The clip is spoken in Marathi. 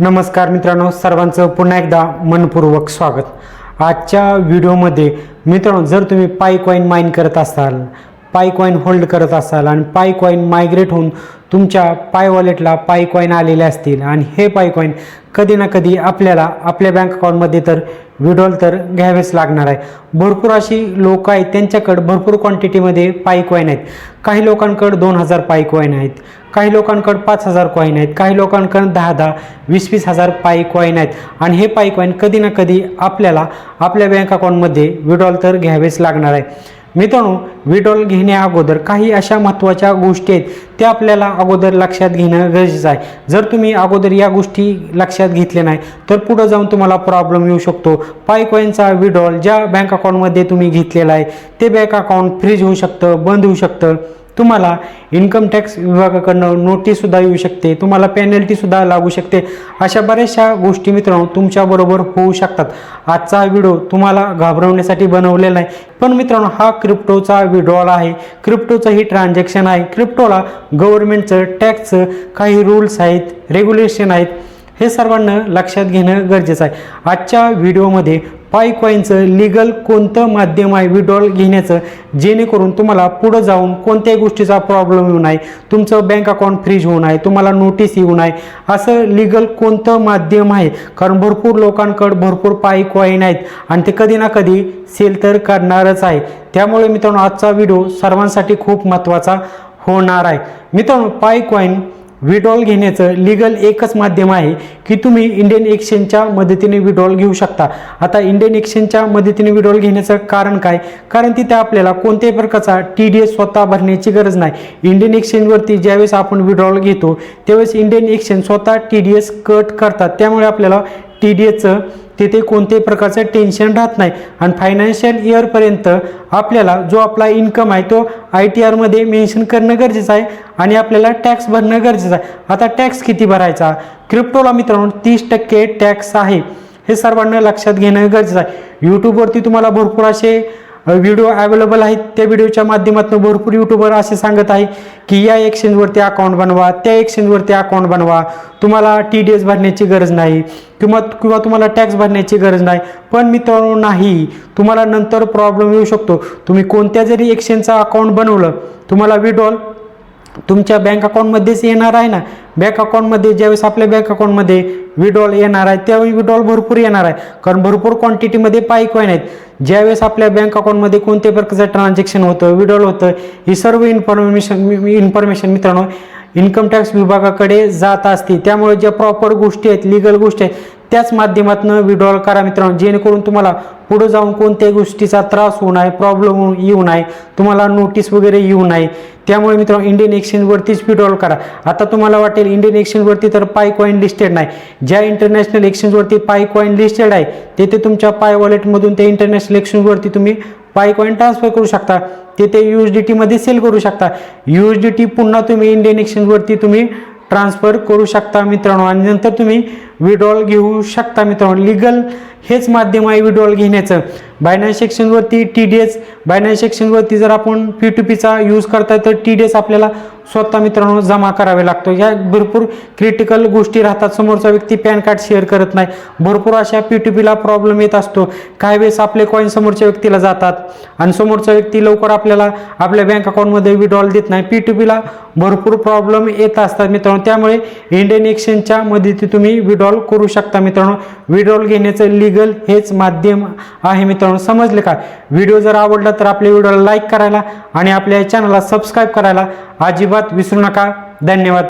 नमस्कार मित्रांनो सर्वांचं पुन्हा एकदा मनपूर्वक स्वागत. आजच्या व्हिडिओमध्ये मित्रांनो जर तुम्ही पाय कॉईन माइन करत असाल पाय कॉईन होल्ड करत असाल आणि पाय कॉईन मायग्रेट होऊन तुमच्या पाय वॉलेटला पाय कॉईन आलेले असतील आणि हे पाय कॉईन कधी ना कधी आपल्याला आपल्या बँक अकाउंटमध्ये तर विड्रॉल तर घ्यावेच लागणार आहे. भरपूर अशी लोक आहेत त्यांच्याकडं भरपूर क्वांटिटीमध्ये पाय कॉईन आहेत. काही लोकांकडं दोन हजार पाय कॉईन आहेत काही लोकांकडं पाच हजार कॉईन आहेत काही लोकांकडं दहा दहा वीस वीस हजार पाय कॉईन आहेत. आणि हे पाय कॉईन कधी ना कधी आपल्याला आपल्या बँक अकाउंटमध्ये विड्रॉल तर घ्यावेच लागणार आहे. मित्रांनो विड्रॉल घेण्या अगोदर काही अशा महत्त्वाच्या गोष्टी आहेत त्या आपल्याला अगोदर लक्षात घेणं गरजेचं आहे. जर तुम्ही अगोदर या गोष्टी लक्षात घेतल्या नाही तर पुढं जाऊन तुम्हाला प्रॉब्लेम येऊ शकतो. पाय कॉईनचा विड्रॉल ज्या बँक अकाउंटमध्ये तुम्ही घेतलेला आहे ते बँक अकाउंट फ्रीज होऊ शकतं बंद होऊ शकतं. तुम्हाला इन्कम टॅक्स विभागाकडनं नोटीससुद्धा येऊ शकते तुम्हाला पेनल्टीसुद्धा लागू शकते. अशा बऱ्याचशा गोष्टी मित्रांनो तुमच्याबरोबर होऊ शकतात. आजचा व्हिडिओ तुम्हाला घाबरवण्यासाठी बनवलेला आहे. पण मित्रांनो हा क्रिप्टोचा विड्रॉल आहे. क्रिप्टोचं ही ट्रान्झॅक्शन आहे. क्रिप्टोला गव्हर्नमेंटचं टॅक्सचं काही रूल्स आहेत रेग्युलेशन आहेत. हे सर्वांना लक्षात घेणं गरजेचं आहे. आजच्या व्हिडिओमध्ये पाय कॉईनचं लिगल कोणतं माध्यम आहे विड्रॉल घेण्याचं जेणेकरून तुम्हाला पुढं जाऊन कोणत्याही गोष्टीचा प्रॉब्लेम येऊ नये. तुमचं बँक अकाउंट फ्रीज होऊ नये तुम्हाला नोटीस येऊ नये. असं लिगल कोणतं माध्यम आहे? कारण भरपूर लोकांकडं भरपूर पाय कॉईन आहेत आणि ते कधी ना कधी सेल तर करणारच आहे. त्यामुळे मित्रांनो आजचा व्हिडिओ सर्वांसाठी खूप महत्त्वाचा होणार आहे. मित्रांनो पाय कॉईन विड्रॉल घेण्याचं लिगल एकच माध्यम आहे की तुम्ही इंडियन एक्सचेंजच्या मदतीने विड्रॉल घेऊ शकता. आता इंडियन एक्सचेंजच्या मदतीने विड्रॉल घेण्याचं कारण काय? कारण तिथे आपल्याला कोणत्याही प्रकारचा टी डी एस स्वतः भरण्याची गरज नाही. इंडियन एक्सचेंजवरती ज्यावेळेस आपण विड्रॉल घेतो त्यावेळेस इंडियन एक्सचेंज स्वतः टी डी एस कट करतात. त्यामुळे आपल्याला टी डी एसचं तिथे कोणत्याही प्रकारचं टेन्शन राहत नाही. आणि फायनान्शियल इयरपर्यंत आपल्याला जो आपला इन्कम आहे तो आय टी आरमध्ये मेन्शन करणं गरजेचं आहे आणि आपल्याला टॅक्स भरणं गरजेचं आहे. आता टॅक्स किती भरायचा? क्रिप्टोला मित्रांनो तीस टक्के टॅक्स आहे. हे सर्वांना लक्षात घेणं गरजेचं आहे. यूट्यूबवरती तुम्हाला भरपूर असे व्हिडिओ अवेलेबल आहेत. त्या व्हिडिओच्या माध्यमातून भरपूर यूट्यूबर असे सांगत आहे की या एक्सचेंजवरती अकाउंट बनवा त्या एक्सचेंजवरती अकाउंट बनवा. तुम्हाला टी डी एस भरण्याची गरज नाही किंवा किंवा तुम्हाला टॅक्स भरण्याची गरज नाही. पण मित्रांनो नाही. तुम्हाला नंतर प्रॉब्लेम येऊ शकतो. तुम्ही कोणत्या जरी एक्सचेंजचा अकाउंट बनवलं तुम्हाला विड्रॉल तुमच्या बँक अकाउंटमध्येच येणार आहे ना? बँक अकाउंटमध्ये ज्यावेळेस आपल्या बँक अकाउंटमध्ये विड्रॉल येणार आहे त्यावेळी विड्रॉल भरपूर येणार आहे. कारण भरपूर क्वांटिटीमध्ये पाय कॉईन आहेत? ज्यावेळेस आपल्या बँक अकाउंटमध्ये कोणत्याही प्रकारचं ट्रान्झॅक्शन होतं विड्रॉल होतं ही सर्व इन्फॉर्मेशन इन्फॉर्मेशन मित्रांनो इन्कम टॅक्स विभागाकडे जात असते. त्यामुळे ज्या प्रॉपर गोष्टी आहेत लिगल गोष्टी आहेत त्याच माध्यमातून विड्रॉल करा मित्रांनो. जेणेकरून तुम्हाला पुढे जाऊन कोणत्याही गोष्टीचा त्रास होऊ नये प्रॉब्लेम येऊ नये तुम्हाला नोटीस वगैरे येऊ नये. त्यामुळे मित्रांनो इंडियन एक्सचेंजवरतीच विड्रॉल करा. आता तुम्हाला वाटेल इंडियन एक्सचेंजवरती तर पाय कॉईन लिस्टेड नाही. ज्या इंटरनॅशनल एक्सचेंजवरती पाय कॉईन लिस्टेड आहे तेथे तुमच्या पाय वॉलेटमधून त्या इंटरनॅशनल एक्सचेंजवरती तुम्ही पाय कॉईन ट्रान्सफर करू शकता. तिथे यू एस डी टीमध्ये सेल करू शकता. यू एस डी टी पुन्हा तुम्ही इंडियन एक्सचेंजवरती तुम्ही ट्रान्सफर करू शकता मित्रांनो. आणि नंतर तुम्ही विड्रॉल घेऊ शकता मित्रांनो. लिगल हेच माध्यम आहे विड्रॉल घेण्याचं. बायनान्स सेक्शनवरती टी डी एस बायनान्स सेक्शनवरती जर आपण पी टू पीचा यूज करताय तर टी डी एस आपल्याला स्वतः मित्रांनो जमा करावे लागतो. या भरपूर क्रिटिकल गोष्टी राहतात. समोरचा व्यक्ती पॅन कार्ड शेअर करत नाही. भरपूर अशा पी टू पीला प्रॉब्लेम येत असतो. काही वेळेस आपले कॉईन समोरच्या व्यक्तीला जातात आणि समोरचा व्यक्ती लवकर आपल्याला आपल्या बँक अकाउंटमध्ये विड्रॉल देत नाही. पी टू पीला भरपूर प्रॉब्लेम येत असतात मित्रांनो. त्यामुळे इंडियन एक्सचेंजच्या मदती तुम्ही विड्रॉल करू शकता मित्रांनो. विड्रॉल घेण्याचं लिगल हेच माध्यम आहे मित्रांनो. समजले का? व्हिडिओ जर आवडला तर आपल्या व्हिडिओला लाईक करायला आणि आपल्या चॅनलला सबस्क्राईब करायला अजिबात विसरू नका. धन्यवाद.